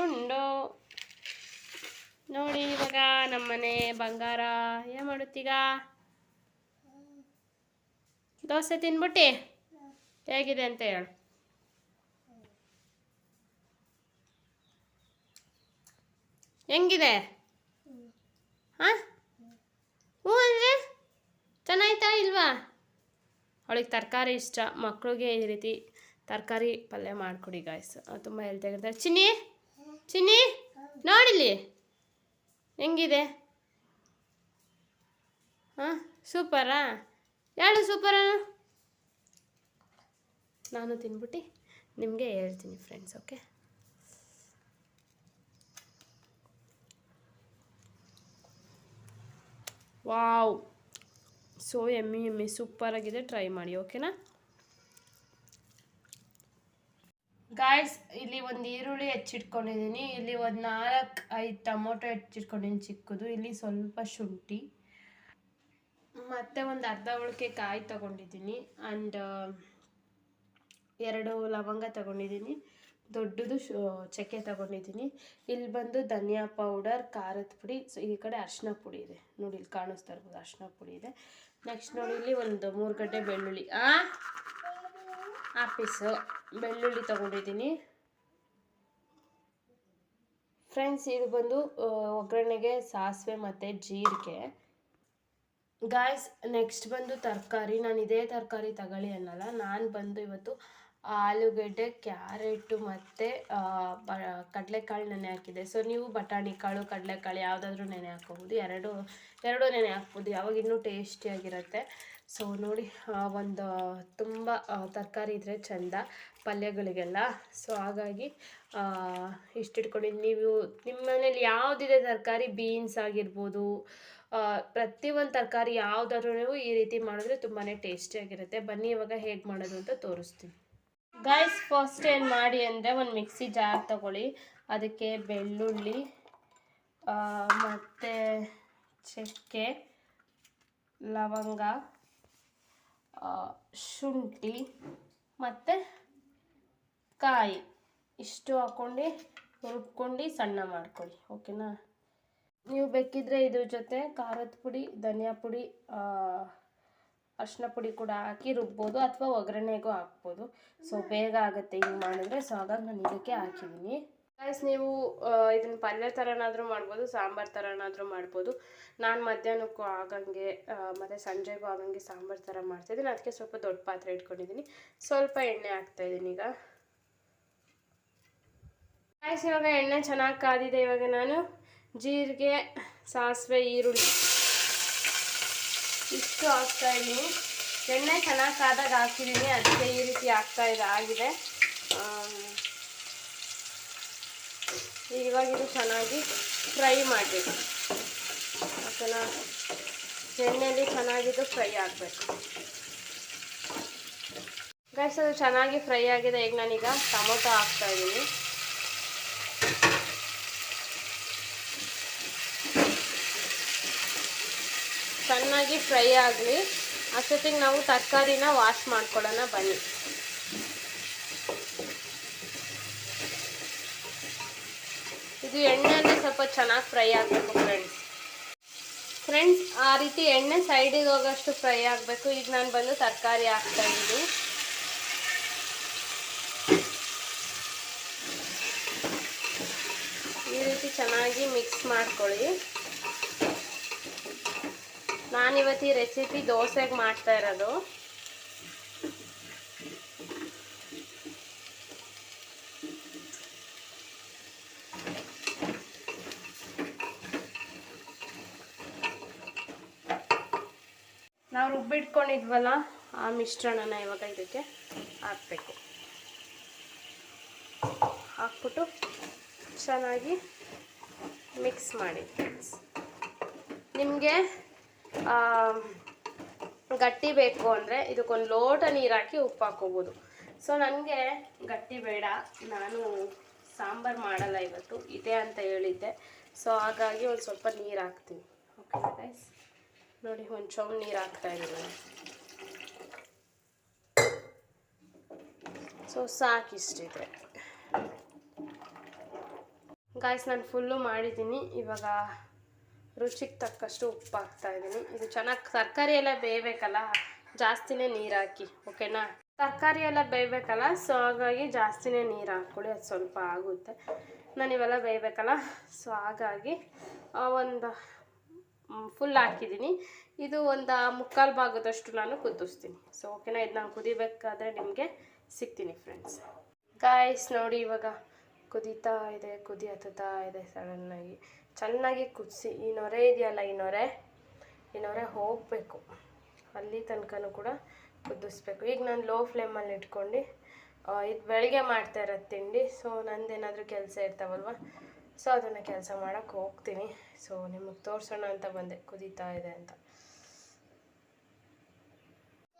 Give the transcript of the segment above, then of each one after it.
ಗುಂಡು ನೋಡಿ ಇವಾಗ ನಮ್ಮನೆ ಬಂಗಾರ. ಏನು ಮಾಡುತ್ತೀಗ? ದೋಸೆ ತಿನ್ಬಿಟ್ಟಿ? ಹೇಗಿದೆ ಅಂತ ಹೇಳು. ಹೆಂಗಿದೆ? ಹಾಂ? ಹ್ಞೂ ಅಂದರೆ ಚೆನ್ನಾಯ್ತಾ ಇಲ್ವಾ? ಅವಳಿಗೆ ತರಕಾರಿ ಇಷ್ಟ. ಮಕ್ಕಳಿಗೆ ಈ ರೀತಿ ತರಕಾರಿ ಪಲ್ಯ ಮಾಡಿಕೊಡಿ ಗಾಯ್ಸ್ ತುಂಬ ಹೇಳ್ತಾ ಇರ್ತಾರೆ ಚಿನ್ನಿ? ಚಿನ್ನಿ ನೋಡಿಲಿ ಹೆಂಗಿದೆ? ಹಾಂ, ಸೂಪರಾ? ಹೇಳು ಸೂಪರಾ? ನಾನು ತಿನ್ಬಿಟ್ಟು ನಿಮಗೆ ಹೇಳ್ತೀನಿ ಫ್ರೆಂಡ್ಸ್ ಓಕೆ ವಾವ್ ಸೊ ಎಮ್ಮಿ ಎಮ್ಮಿ ಸೂಪರಾಗಿದೆ ಟ್ರೈ ಮಾಡಿ ಓಕೆನಾ ಗಾಯ್ಸ್ ಇಲ್ಲಿ ಒಂದು ಈರುಳ್ಳಿ ಹೆಚ್ಚಿಟ್ಕೊಂಡಿದ್ದೀನಿ ಇಲ್ಲಿ ಒಂದು ನಾಲ್ಕು, ಐದು ಟೊಮೊಟೊ ಹೆಚ್ಚಿಟ್ಕೊಂಡಿದ್ದೀನಿ ಚಿಕ್ಕದು. ಇಲ್ಲಿ ಸ್ವಲ್ಪ ಶುಂಠಿ. ಮತ್ತೆ ಒಂದು ಅರ್ಧ ಉಳಿಕೆ ಕಾಯಿ ತಗೊಂಡಿದ್ದೀನಿ ಆ್ಯಂಡ್ ಎರಡು ಲವಂಗ ತಗೊಂಡಿದ್ದೀನಿ ದೊಡ್ಡದು ಚಕ್ಕೆ ತಗೊಂಡಿದ್ದೀನಿ ಇಲ್ಲಿ ಬಂದು ಧನಿಯಾ ಪೌಡರ್, ಖಾರದ ಪುಡಿ. ಸೊ, ಈ ಕಡೆ ಅರ್ಶಿನ ಪುಡಿ ಇದೆ. ನೋಡಿ, ಇಲ್ಲಿ ಕಾಣಿಸ್ತಾ ಇರ್ಬೋದು ಅರ್ಶಿನ ಪುಡಿ ಇದೆ. ನೆಕ್ಸ್ಟ್ ನೋಡಿ, ಇಲ್ಲಿ ಒಂದು ಮೂರು ಗಡ್ಡೆ ಬೆಳ್ಳುಳ್ಳಿ. ಆ? ಆಪೀಸು ಬೆಳ್ಳುಳ್ಳಿ ತಗೊಂಡಿದ್ದೀನಿ. ಫ್ರೆಂಡ್ಸ್ ಇದು ಬಂದು ಒಗ್ಗರಣೆಗೆ ಸಾಸಿವೆ ಮತ್ತು ಜೀರಿಗೆ. ಗಾಯ್ಸ್ ನೆಕ್ಸ್ಟ್ ಬಂದು ತರಕಾರಿ. ನಾನು ಇದೇ ತರಕಾರಿ ತಗೊಳ್ಳಿ ಅನ್ನಲ್ಲ. ನಾನು ಬಂದು ಇವತ್ತು ಆಲೂಗಡ್ಡೆ, ಕ್ಯಾರೆಟು ಮತ್ತು ಬ, ಕಡಲೆಕಾಳು ನೆನೆ ಹಾಕಿದೆ ಸೊ ನೀವು ಬಟಾಣಿ ಕಾಳು, ಕಡಲೆಕಾಳು ಯಾವುದಾದ್ರೂ ನೆನೆ ಹಾಕೋಬೋದು ಎರಡು ಎರಡು ನೆನೆ ಹಾಕ್ಬೋದು. ಯಾವಾಗ ಇನ್ನೂ ಟೇಸ್ಟಿಯಾಗಿರುತ್ತೆ ಸೊ ನೋಡಿ ಒಂದು, ತುಂಬ ತರಕಾರಿ ಇದ್ದರೆ ಚೆಂದ. ಪಲ್ಯಗಳಿಗೆಲ್ಲ. ಸೊ ಹಾಗಾಗಿ ಇಷ್ಟಿಟ್ಕೊಂಡಿದ್ದು ನೀವು ನಿಮ್ಮ ಮನೇಲಿ ಯಾವುದಿದೆ ತರಕಾರಿ? ಬೀನ್ಸ್ ಆಗಿರ್ಬೋದು ಪ್ರತಿಯೊಂದು ತರಕಾರಿ ಯಾವುದಾದ್ರೂ ಈ ರೀತಿ ಮಾಡಿದ್ರೆ ತುಂಬಾ ಟೇಸ್ಟಿಯಾಗಿರುತ್ತೆ ಬನ್ನಿ, ಇವಾಗ ಹೇಗೆ ಮಾಡೋದು ಅಂತ ತೋರಿಸ್ತೀನಿ. ಗಾಯ್ಸ್ ಫಸ್ಟ್ ಏನು ಮಾಡಿ ಅಂದರೆ ಒಂದು ಮಿಕ್ಸಿ ಜಾರ್ ತಗೊಳ್ಳಿ. ಅದಕ್ಕೆ ಬೆಳ್ಳುಳ್ಳಿ ಮತ್ತು ಚಕ್ಕೆ, ಲವಂಗ ಶುಂಠಿ, ಮತ್ತು ಕಾಯಿ ಇಷ್ಟು ಹಾಕ್ಕೊಂಡು ರುಬ್ಕೊಂಡು ಸಣ್ಣ ಮಾಡ್ಕೊಳ್ಳಿ, ಓಕೆನಾ? ನೀವು ಬೇಕಿದ್ರೆ ಇದ್ರ ಜೊತೆ ಖಾರದ ಪುಡಿ, ಧನಿಯಾ ಪುಡಿ ಅರಿಶಿನ ಪುಡಿ ಕೂಡ ಹಾಕಿ ರುಬ್ಬೋದು ಅಥವಾ ಒಗ್ಗರಣೆಗೂ ಹಾಕ್ಬೋದು. ಸೊ ಬೇಗ ಆಗುತ್ತೆ ಹಿಂಗೆ ಮಾಡಿದ್ರೆ. ಸೊ ಹಾಗಾಗಿ ನಾನು ಇದಕ್ಕೆ ಹಾಕಿದ್ದೀನಿ. ಗೈಸ್ ನೀವು ಇದನ್ನು ಪಲ್ಯ ಥರನಾದರೂ ಮಾಡ್ಬೋದು, ಸಾಂಬಾರು ಥರನಾದರೂ ಮಾಡ್ಬೋದು. ನಾನು ಮಧ್ಯಾಹ್ನಕ್ಕೂ ಆಗಂಗೆ ಮತ್ತು ಸಂಜೆಗೂ ಆಗಂಗೆ ಸಾಂಬಾರು ಥರ ಮಾಡ್ತಾಯಿದ್ದೀನಿ ಅದಕ್ಕೆ ಸ್ವಲ್ಪ ದೊಡ್ಡ ಪಾತ್ರೆ ಇಟ್ಕೊಂಡಿದ್ದೀನಿ. ಸ್ವಲ್ಪ ಎಣ್ಣೆ ಹಾಕ್ತಾಯಿದ್ದೀನಿ ಈಗ. ಗೈಸ್ ಇವಾಗ ಎಣ್ಣೆ ಚೆನ್ನಾಗಿ ಕಾದಿದೆ. ಇವಾಗ ನಾನು ಜೀರಿಗೆ, ಸಾಸಿವೆ, ಈರುಳ್ಳಿ ಇಷ್ಟು ಹಾಕ್ತಾ ಇದ್ದೀನಿ. ಎಣ್ಣೆ ಚೆನ್ನಾಗಿ ಕಾದಾಗ ಹಾಕಿದ್ದೀನಿ. ಅದಕ್ಕೆ ಈ ರೀತಿ ಆಗ್ತಾ ಇದೆ ಆಗಿದೆ. ಇವಾಗ ಇದು ಚೆನ್ನಾಗಿ ಫ್ರೈ ಮಾಡಬೇಕು. ಚೆನ್ನಾಗಿ ಎಣ್ಣೆಯಲ್ಲಿ ಚೆನ್ನಾಗಿದ್ದು ಫ್ರೈ ಆಗಬೇಕು. ಗೈಸ್ ಅದು ಚೆನ್ನಾಗಿ ಫ್ರೈ ಆಗಿದೆ. ಈಗ ನಾನೀಗ ಟೊಮೊಟೊ ಹಾಕ್ತಾ ಇದ್ದೀನಿ ಚೆನ್ನಾಗಿ ಫ್ರೈ ಆಗಲಿ ಅಷ್ಟೊತ್ತಿಗೆ ನಾವು ತರಕಾರಿನ ವಾಶ್ ಮಾಡ್ಕೊಳ್ಳೋಣ ಬನ್ನಿ. ಇದು ಎಣ್ಣೆಯಲ್ಲಿ ಸ್ವಲ್ಪ ಚೆನ್ನಾಗಿ ಫ್ರೈ ಆಗಬೇಕು ಫ್ರೆಂಡ್ಸ್ ಫ್ರೆಂಡ್ಸ್ ಆ ರೀತಿ ಎಣ್ಣೆ ಸೈಡಿಗೆ ಹೋಗೋಷ್ಟು ಫ್ರೈ ಆಗಬೇಕು. ಈಗ ನಾನು ಬಂದು ತರಕಾರಿ ಹಾಕ್ತಾ ಇದ್ದೀನಿ. ಈ ರೀತಿ ಚೆನ್ನಾಗಿ ಮಿಕ್ಸ್ ಮಾಡ್ಕೊಳ್ಳಿ. ನಾನಿವತ್ತು ಈ ರೆಸಿಪಿ ದೋಸೆಗೆ ಮಾಡ್ತಾ ಇರೋದು. ನಾವು ರುಬ್ಬಿಟ್ಕೊಂಡಿದ್ವಲ್ಲ ಆ ಮಿಶ್ರಣನ ಇವಾಗ ಇದಕ್ಕೆ ಹಾಕಬೇಕು. ಹಾಕ್ಬಿಟ್ಟು ಚೆನ್ನಾಗಿ ಮಿಕ್ಸ್ ಮಾಡಿ. ನಿಮಗೆ ಗಟ್ಟಿ ಬೇಕು ಅಂದರೆ ಇದಕ್ಕೊಂದು ಲೋಟ ನೀರು ಹಾಕಿ ಉಪ್ಪು ಹಾಕೋಬೋದು ಸೊ ನನಗೆ ಗಟ್ಟಿ ಬೇಡ. ನಾನು ಸಾಂಬಾರು ಮಾಡಲ್ಲ ಇವತ್ತು. ಇದೆ ಅಂತ ಹೇಳಿದ್ದೆ. ಸೊ ಹಾಗಾಗಿ ಒಂದು ಸ್ವಲ್ಪ ನೀರು ಹಾಕ್ತೀನಿ. ಓಕೆ ಗೈಸ್ ನೋಡಿ ಒಂದು ನೀರು ಹಾಕ್ತಾ ಇದ್ದೀನಿ. ಸೊ ಸಾಕಿಷ್ಟಿದೆ ಗಾಯ್ಸ್ ನಾನು ಫುಲ್ಲು ಮಾಡಿದ್ದೀನಿ. ಇವಾಗ ರುಚಿಗೆ ತಕ್ಕಷ್ಟು ಉಪ್ಪು ಹಾಕ್ತಾ ಇದ್ದೀನಿ ಇದು ಚೆನ್ನಾಗಿ ತರಕಾರಿ ಎಲ್ಲ ಬೇಯಬೇಕಲ್ಲ, ಜಾಸ್ತಿನೇ ನೀರು ಹಾಕಿ ಓಕೆನಾ? ತರಕಾರಿ ಎಲ್ಲ ಬೇಯಬೇಕಲ್ಲ, ಸೊ ಹಾಗಾಗಿ ಜಾಸ್ತಿನೇ ನೀರು ಹಾಕ್ಕೊಳ್ಳಿ, ಅದು ಸ್ವಲ್ಪ ಆಗುತ್ತೆ. ನಾನು ಇವೆಲ್ಲ ಬೇಯಬೇಕಲ್ಲ, ಸೊ ಹಾಗಾಗಿ ಒಂದು ಫುಲ್ ಹಾಕಿದ್ದೀನಿ. ಇದು ಒಂದು ಮುಕ್ಕಾಲು ಭಾಗದಷ್ಟು ನಾನು ಕುದಿಸ್ತೀನಿ. ಸೊ ಓಕೆನಾ? ಇದು ನಾನು ಕುದಿಬೇಕಾದ್ರೆ ನಿಮಗೆ ಸಿಗ್ತೀನಿ ಫ್ರೆಂಡ್ಸ್ ಗಾಯ್ಸ್ ನೋಡಿ ಇವಾಗ ಕುದೀತಾ ಇದೆ ಕುದಿ ಹತ್ತುತ್ತಾ ಇದೆ ಸಡನ್ನಾಗಿ. ಚೆನ್ನಾಗಿ ಕುದಿಸಿ. ಈ ನೊರೆ ಇದೆಯಲ್ಲ, ಈ ನೊರೆ? ಈ ನೊರೆ ಹೋಗಬೇಕು. ಅಲ್ಲಿ ತನಕನೂ ಕೂಡ ಕುದಿಸ್ಬೇಕು. ಈಗ ನಾನು ಲೋ ಫ್ಲೇಮಲ್ಲಿ ಇಟ್ಕೊಂಡು ಇದು ಬೆಳಗ್ಗೆ ಮಾಡ್ತಾ ಇರೋದು ತಿಂಡಿ. ಸೊ ನಂದೇನಾದರೂ ಕೆಲಸ ಇರ್ತಾವಲ್ವ? ಸೊ ಅದನ್ನು ಕೆಲಸ ಮಾಡೋಕ್ಕೆ ಹೋಗ್ತೀನಿ. ಸೊ ನಿಮಗೆ ತೋರಿಸೋಣ ಅಂತ ಬಂದೆ. ಕುದೀತಾ ಇದೆ ಅಂತ.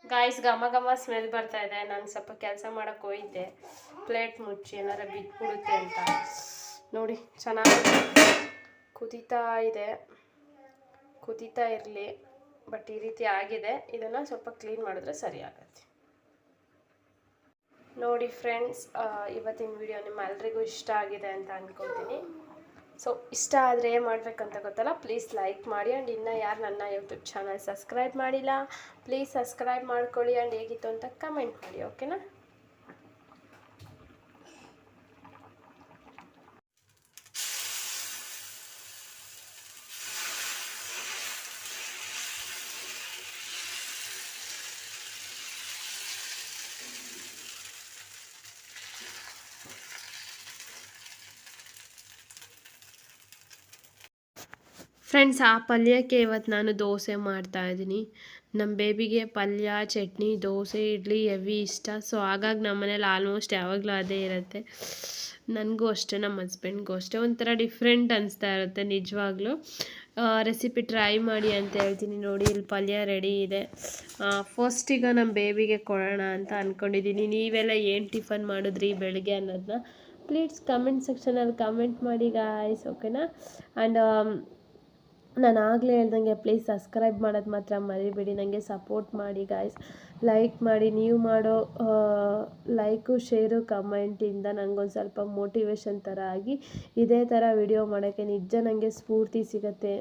ಗಾಯ್ಸ್ ಘಮ ಘಮ ಸ್ಮೆಲ್ ಬರ್ತಾ ಇದೆ. ನಾನು ಸ್ವಲ್ಪ ಕೆಲಸ ಮಾಡೋಕ್ಕೆ ಹೋಗಿದ್ದೆ. ಪ್ಲೇಟ್ ಮುಚ್ಚಿ ಏನಾರ ಬಿದ್ದುಬಿಡುತ್ತೆ ಅಂತ. ನೋಡಿ, ಚೆನ್ನಾಗಿ ಕುದೀತಾ ಇದೆ. ಕುದೀತಾ ಇರಲಿ ಬಟ್ ಈ ರೀತಿ ಆಗಿದೆ. ಇದನ್ನು ಸ್ವಲ್ಪ ಕ್ಲೀನ್ ಮಾಡಿದ್ರೆ ಸರಿ ಆಗುತ್ತೆ. ನೋಡಿ ಫ್ರೆಂಡ್ಸ್ ಇವತ್ತಿನ ವಿಡಿಯೋ ನಿಮ್ಮ ಎಲ್ರಿಗೂ ಇಷ್ಟ ಆಗಿದೆ ಅಂತ ಅಂದ್ಕೊಳ್ತೀನಿ ಸೊ ಇಷ್ಟ ಆದರೆ ಏನು ಮಾಡಬೇಕಂತ ಗೊತ್ತಲ್ಲ? ಪ್ಲೀಸ್ ಲೈಕ್ ಮಾಡಿ ಆ್ಯಂಡ್ ಇನ್ನೂ ಯಾರು ನನ್ನ ಯೂಟ್ಯೂಬ್ ಚಾನಲ್ ಸಬ್ಸ್ಕ್ರೈಬ್ ಮಾಡಿಲ್ಲ ಪ್ಲೀಸ್ ಸಬ್ಸ್ಕ್ರೈಬ್ ಮಾಡ್ಕೊಳ್ಳಿ ಆ್ಯಂಡ್ ಹೇಗಿತ್ತು ಅಂತ ಕಮೆಂಟ್ ಮಾಡಿ ಓಕೆನಾ ಫ್ರೆಂಡ್ಸ್ ಆ ಪಲ್ಯಕ್ಕೆ ಇವತ್ತು ನಾನು ದೋಸೆ ಮಾಡ್ತಾ ಇದ್ದೀನಿ. ನಮ್ಮ ಬೇಬಿಗೆ ಪಲ್ಯ, ಚಟ್ನಿ, ದೋಸೆ, ಇಡ್ಲಿ ಹೆವಿ ಇಷ್ಟ. ಸೊ ಹಾಗಾಗಿ ನಮ್ಮ ಮನೇಲಿ ಆಲ್ಮೋಸ್ಟ್ ಯಾವಾಗಲೂ ಅದೇ ಇರುತ್ತೆ. ನನಗೂ ಅಷ್ಟೇ, ನಮ್ಮ ಹಸ್ಬೆಂಡ್ಗೂ ಅಷ್ಟೇ. ಒಂಥರ ಡಿಫ್ರೆಂಟ್ ಅನಿಸ್ತಾ ಇರುತ್ತೆ, ನಿಜವಾಗ್ಲೂ. ರೆಸಿಪಿ ಟ್ರೈ ಮಾಡಿ ಅಂತ ಹೇಳ್ತೀನಿ. ನೋಡಿ, ಇಲ್ಲಿ ಪಲ್ಯ ರೆಡಿ ಇದೆ. ಫಸ್ಟ್ ಈಗ ನಮ್ಮ ಬೇಬಿಗೆ ಕೊಡೋಣ ಅಂತ ಅಂದ್ಕೊಂಡಿದ್ದೀನಿ ನೀವೆಲ್ಲ ಏನು ಟಿಫನ್ ಮಾಡಿದ್ರಿ ಬೆಳಗ್ಗೆ ಅನ್ನೋದನ್ನ? ಪ್ಲೀಸ್ ಕಮೆಂಟ್ ಸೆಕ್ಷನಲ್ಲಿ ಕಮೆಂಟ್ ಮಾಡಿ ಗಾಯ್ಸ್ ಓಕೆನಾ ಆ್ಯಂಡ್ ನಾನು ಆಗಲೇ ಹೇಳ್ದಂಗೆ ಪ್ಲೀಸ್ ಸಬ್ಸ್ಕ್ರೈಬ್ ಮಾಡೋದು ಮಾತ್ರ ಮರಿಬೇಡಿ ನನಗೆ ಸಪೋರ್ಟ್ ಮಾಡಿ ಗಾಯ್ಸ್ ಲೈಕ್ ಮಾಡಿ, ನೀವು ಮಾಡೋ ಲೈಕು ಶೇರು ಕಮೆಂಟಿಂದ ನನಗೊಂದು ಸ್ವಲ್ಪ ಮೋಟಿವೇಶನ್ ಥರ ಆಗಿ ಇದೇ ಥರ ವಿಡಿಯೋ ಮಾಡೋಕ್ಕೆ ನಿಜ ನನಗೆ ಸ್ಫೂರ್ತಿ ಸಿಗುತ್ತೆ.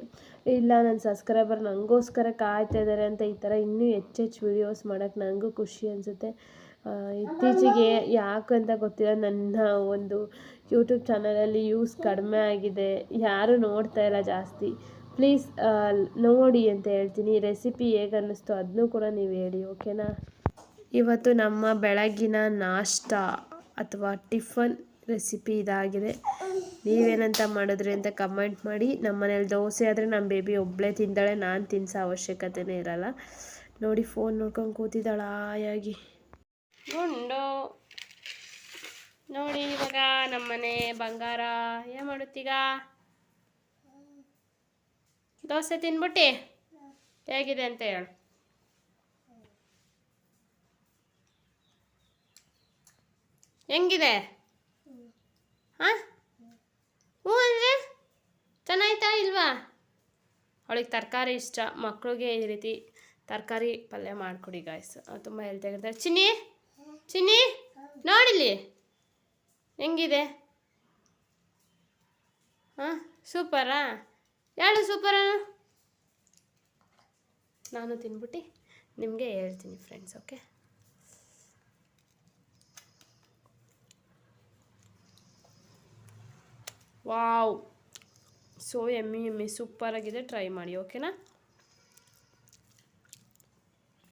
ಇಲ್ಲ ನನ್ನ ಸಬ್ಸ್ಕ್ರೈಬರ್ ನನಗೋಸ್ಕರ ಕಾಯ್ತಾ ಇದ್ದಾರೆ ಅಂತ ಈ ಥರ ಇನ್ನೂ ಹೆಚ್ಚೆಚ್ಚು ವಿಡಿಯೋಸ್ ಮಾಡೋಕ್ಕೆ ನನಗೂ ಖುಷಿ ಅನಿಸುತ್ತೆ. ಇತ್ತೀಚೆಗೆ ಯಾಕಂತ ಗೊತ್ತಿಲ್ಲ, ನನ್ನ ಒಂದು ಯೂಟ್ಯೂಬ್ ಚಾನಲಲ್ಲಿ ಯೂಸ್ ಕಡಿಮೆ ಆಗಿದೆ. ಯಾರೂ ನೋಡ್ತಾ ಇಲ್ಲ ಜಾಸ್ತಿ. ಪ್ಲೀಸ್ ನೋಡಿ ಅಂತ ಹೇಳ್ತೀನಿ. ರೆಸಿಪಿ ಹೇಗೆ ಅನ್ನಿಸ್ತು ಅದನ್ನೂ ಕೂಡ ನೀವು ಹೇಳಿ, ಓಕೆನಾ? ಇವತ್ತು ನಮ್ಮ ಬೆಳಗಿನ ನಾಷ್ಟ ಅಥವಾ ಟಿಫನ್ ರೆಸಿಪಿ ಇದಾಗಿದೆ. ನೀವೇನಂತ ಮಾಡಿದ್ರಿ ಅಂತ ಕಮೆಂಟ್ ಮಾಡಿ. ನಮ್ಮ ಮನೇಲಿ ದೋಸೆ ಆದರೆ ನಮ್ಮ ಬೇಬಿ ಒಬ್ಬಳೇ ತಿಂದಾಳೆ, ನಾನು ತಿನ್ಸೋ ಅವಶ್ಯಕತೆನೇ ಇರಲ್ಲ. ನೋಡಿ ಫೋನ್ ನೋಡ್ಕೊಂಡು ಕೂತಿದ್ದಾಳ, ಆಯಾಗಿ. ಗುಂಡು. ನೋಡಿ, ಇವಾಗ ನಮ್ಮನೆ ಬಂಗಾರ. ಏನು ಮಾಡುತ್ತೀಗ? ದೋಸೆ ತಿನ್ಬಿಟ್ಟಿ ಹೇಗಿದೆ ಅಂತ ಹೇಳು. ಹೆಂಗಿದೆ? ಹಾಂ? ಹ್ಞೂ ಅಂದರೆ ಚೆನ್ನಾಯ್ತಾ ಇಲ್ವಾ? ಅವಳಿಗೆ ತರಕಾರಿ ಇಷ್ಟ. ಮಕ್ಕಳಿಗೆ ಈ ರೀತಿ ತರಕಾರಿ ಪಲ್ಯ ಮಾಡಿಕೊಡಿ ಗಾಯ್ಸ್ ತುಂಬ ಹೇಳ್ತಾಗಿರ್ತಾರೆ ಚಿನ್ನಿ ಚಿನ್ನಿ ನೋಡಿಲಿ ಹೆಂಗಿದೆ? ಹಾಂ, ಸೂಪರಾ? ಹೇಳು ಸೂಪರ್ ನಾನು ತಿನ್ಬಿಟ್ಟು ನಿಮಗೆ ಹೇಳ್ತೀನಿ ಫ್ರೆಂಡ್ಸ್ ಓಕೆ ವಾವ್ ಸೊ ಎಮ್ಮಿ ಎಮ್ಮಿ ಸೂಪರಾಗಿದೆ ಟ್ರೈ ಮಾಡಿ ಓಕೆನಾ